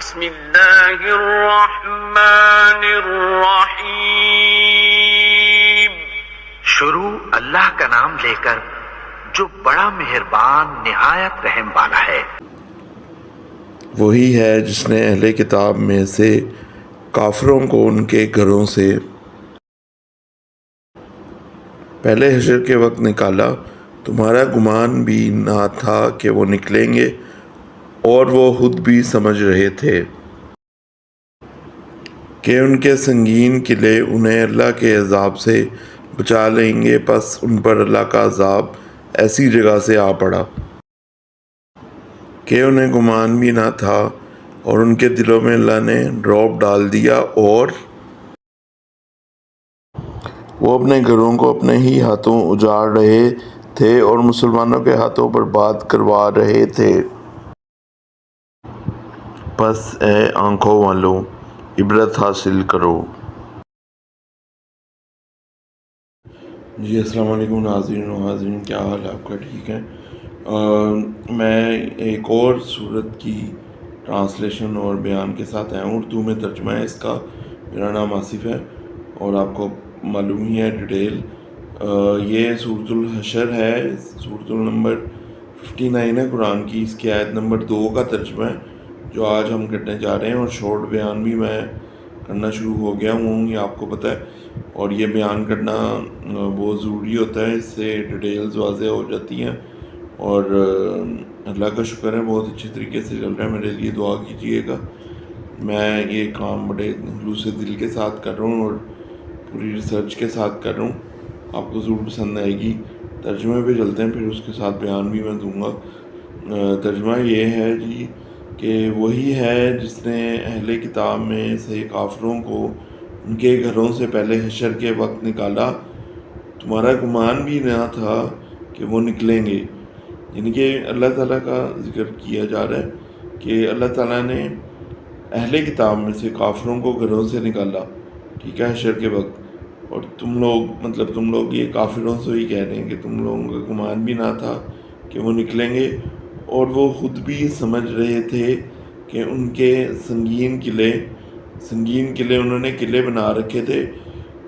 بسم الله الرحمن الرحيم. شروع اللہ کا نام لے کر جو بڑا مہربان نہایت رحم والا ہے۔ وہی ہے جس نے اہل کتاب میں سے کافروں کو ان کے گھروں سے پہلے حشر کے وقت نکالا۔ تمہارا گمان بھی نہ تھا کہ وہ نکلیں گے۔ اور وہ خود بھی سمجھ رہے تھے کہ ان کے سنگین قلعے انہیں اللہ کے عذاب سے بچا لیں گے، پس ان پر اللہ کا عذاب ایسی جگہ سے آ پڑا کہ انہیں گمان بھی نہ تھا اور ان کے دلوں میں اللہ نے ڈراپ ڈال دیا اور وہ اپنے گھروں کو اپنے ہی ہاتھوں اجاڑ رہے تھے اور مسلمانوں کے ہاتھوں پر بات کروا رہے تھے۔ پس اے آنکھوں والوں عبرت حاصل کرو۔ جی السلام علیکم، ناظرین و حاضرین، کیا حال ہے آپ کا؟ ٹھیک ہے میں ایک اور صورت کی ٹرانسلیشن اور بیان کے ساتھ آیا ہوں، اردو میں ترجمہ ہے، اس کا میرا نام آصف ہے اور آپ کو معلوم ہی ہے ڈیٹیل۔ یہ صورت الحشر ہے صورت النمبر ففٹی نائن ہے قرآن کی، اس کی آیت نمبر دو کا ترجمہ ہے۔ جو آج ہم کرنے جا رہے ہیں اور شارٹ بیان بھی میں کرنا شروع ہو گیا ہوں، یہ آپ کو پتہ ہے۔ اور یہ بیان کرنا بہت ضروری ہوتا ہے، اس سے ڈیٹیلز واضح ہو جاتی ہیں۔ اور اللہ کا شکر ہے، بہت اچھے طریقے سے چل رہا ہے، میرے لیے دعا کیجیے گا۔ میں یہ کام بڑے خلوص دل کے ساتھ کر رہا ہوں اور پوری ریسرچ کے ساتھ کر رہا ہوں۔ آپ کو ضرور پسند آئے گی۔ ترجمے پہ چلتے ہیں، پھر اس کے ساتھ بیان بھی میں دوں گا۔ ترجمہ یہ ہے جی کہ وہی ہے جس نے اہل کتاب میں سے کافروں کو ان کے گھروں سے پہلے حشر کے وقت نکالا، تمہارا گمان بھی نہ تھا کہ وہ نکلیں گے۔ یعنی کہ اللہ تعالیٰ کا ذکر کیا جا رہا ہے کہ اللہ تعالیٰ نے اہل کتاب میں سے کافروں کو گھروں سے نکالا، ٹھیک ہے، حشر کے وقت۔ اور تم لوگ مطلب تم لوگ یہ کافروں سے ہی کہہ رہے ہیں کہ تم لوگوں کا گمان بھی نہ تھا کہ وہ نکلیں گے۔ اور وہ خود بھی سمجھ رہے تھے کہ ان کے سنگین قلعے سنگین قلعے انہوں نے قلعے بنا رکھے تھے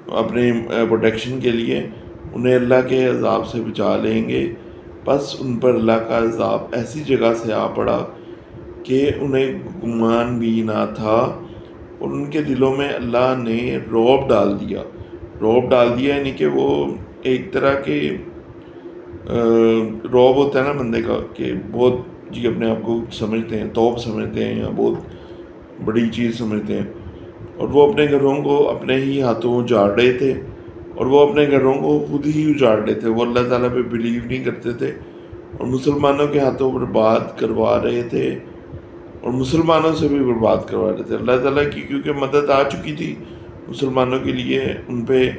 اپنے پروٹیکشن کے لیے۔ انہیں اللہ کے عذاب سے بچا لیں گے۔ بس ان پر اللہ کا عذاب ایسی جگہ سے آ پڑا کہ انہیں گمان بھی نہ تھا۔ اور ان کے دلوں میں اللہ نے روب ڈال دیا۔ روب ڈال دیا یعنی کہ وہ ایک طرح کے روب ہوتا ہے نا بندے کا، کہ بہت جی اپنے آپ کو سمجھتے ہیں توپ سمجھتے ہیں یا بہت بڑی چیز سمجھتے ہیں۔ اور وہ اپنے گھروں کو اپنے ہی ہاتھوں اجاڑ رہے تھے اور وہ اپنے گھروں کو خود ہی اجاڑ رہے تھے وہ اللہ تعالیٰ پہ بلیو نہیں کرتے تھے۔ اور مسلمانوں کے ہاتھوں پر بات کروا رہے تھے۔ اور مسلمانوں سے بھی برباد کروا رہے تھے۔ اللہ تعالیٰ کی کیونکہ مدد آ چکی تھی۔ مسلمانوں کے لیے ان پہ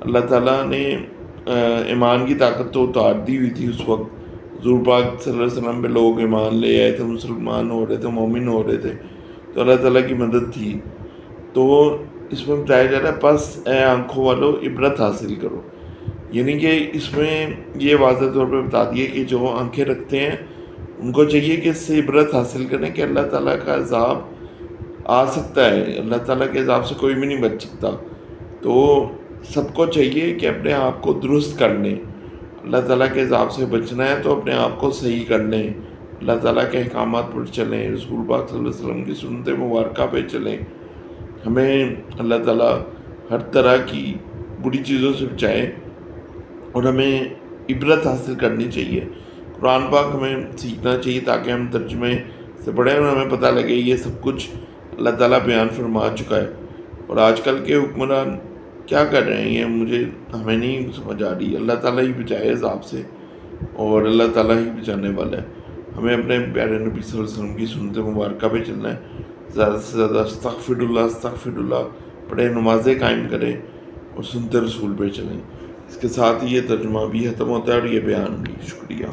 اللہ تعالیٰ نے ایمان کی طاقت تو اتار دی ہوئی تھی اس وقت۔ حضور پاک صلی اللہ علیہ وسلم پہ لوگ ایمان لے آئے تھے، مسلمان ہو رہے تھے، مومن ہو رہے تھے۔ تو اللہ تعالیٰ کی مدد تھی۔ تو اس میں بتایا جا رہا ہے، پس اے آنکھوں والو، عبرت حاصل کرو۔ یعنی کہ اس میں یہ واضح طور پہ بتا دیے کہ جو آنکھیں رکھتے ہیں، ان کو چاہیے کہ اس سے عبرت حاصل کریں کہ اللہ تعالیٰ کا عذاب آ سکتا ہے۔ اللہ تعالیٰ کے عذاب سے کوئی بھی نہیں بچ سکتا۔ تو سب کو چاہیے کہ اپنے آپ کو درست کر لیں۔ اللہ تعالیٰ کے عذاب سے بچنا ہے تو اپنے آپ کو صحیح کر لیں۔ اللہ تعالیٰ کے احکامات پر چلیں۔ رسول پاک صلی اللہ علیہ وسلم کی سنت مبارکہ پہ چلیں۔ ہمیں اللہ تعالیٰ ہر طرح کی بری چیزوں سے بچائے اور ہمیں عبرت حاصل کرنی چاہیے۔ قرآن پاک ہمیں سیکھنا چاہیے تاکہ ہم ترجمے سے پڑھیں اور ہمیں پتہ لگے یہ سب کچھ اللہ تعالیٰ بیان فرما چکا ہے۔ اور آج کل کے حکمران کیا کر رہے ہیں؟ یہ مجھے ہمیں نہیں سمجھ آ رہی۔ اللہ تعالیٰ ہی بچائے عذاب سے اور اللہ تعالیٰ ہی بچانے والا ہے۔ ہمیں اپنے پیارے نبی صلی اللہ علیہ وسلم کی سنت مبارکہ پہ چلنا ہے۔ زیادہ سے زیادہ استغفر اللہ استغفر اللہ پڑھے نمازیں قائم کریں اور سنتے رسول پہ چلیں۔ اس کے ساتھ ہی یہ ترجمہ بھی ختم ہوتا ہے اور یہ بیان بھی۔ شکریہ۔